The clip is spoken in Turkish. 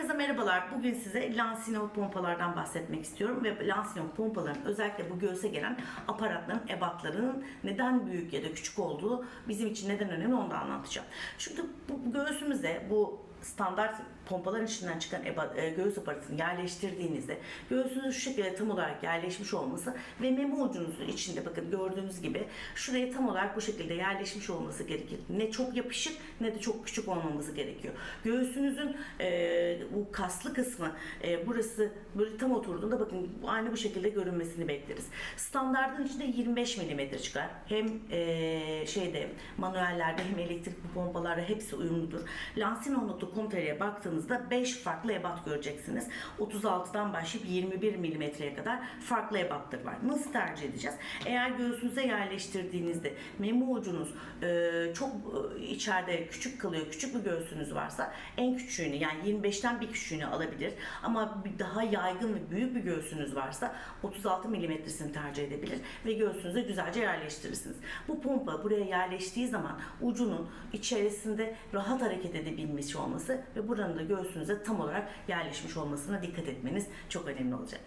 Herkese merhabalar. Bugün size Lansino pompalardan bahsetmek istiyorum ve Lansino pompaların özellikle bu göğse gelen aparatların, ebatlarının neden büyük ya da küçük olduğu bizim için neden önemli onu da anlatacağım. Çünkü bu göğsümüze bu standart pompaların içinden çıkan e, göğüs aparatını yerleştirdiğinizde göğsünüzün şu şekilde tam olarak yerleşmiş olması ve meme ucunuzun içinde bakın gördüğünüz gibi şuraya tam olarak bu şekilde yerleşmiş olması gerekir. Ne çok yapışık ne de çok küçük olmaması gerekiyor. Göğsünüzün e, bu kaslı kısmı e, burası böyle tam oturduğunda bakın aynı bu şekilde görünmesini bekleriz. Standartın içinde 25 mm çıkar. Hem e, şeyde manuellerde hem elektrikli pompalarda hepsi uyumludur. Lansino.com.tr'ye baktığınızda 5 farklı ebat göreceksiniz. 36'dan başlayıp 21 mm'ye kadar farklı ebattır var. Nasıl tercih edeceğiz? Eğer göğsünüze yerleştirdiğinizde meme ucunuz e, çok e, içeride küçük kalıyor, küçük bir göğsünüz varsa en küçüğünü yani 25'ten bir küçüğünü alabilir. Ama daha yaygın ve büyük bir göğsünüz varsa 36 milimetresini tercih edebilir ve göğsünüze güzelce yerleştirirsiniz. Bu pompa buraya yerleştiği zaman ucunun içerisinde rahat hareket edebilmesi olması ve buranın da göğsünüze tam olarak yerleşmiş olmasına dikkat etmeniz çok önemli olacak.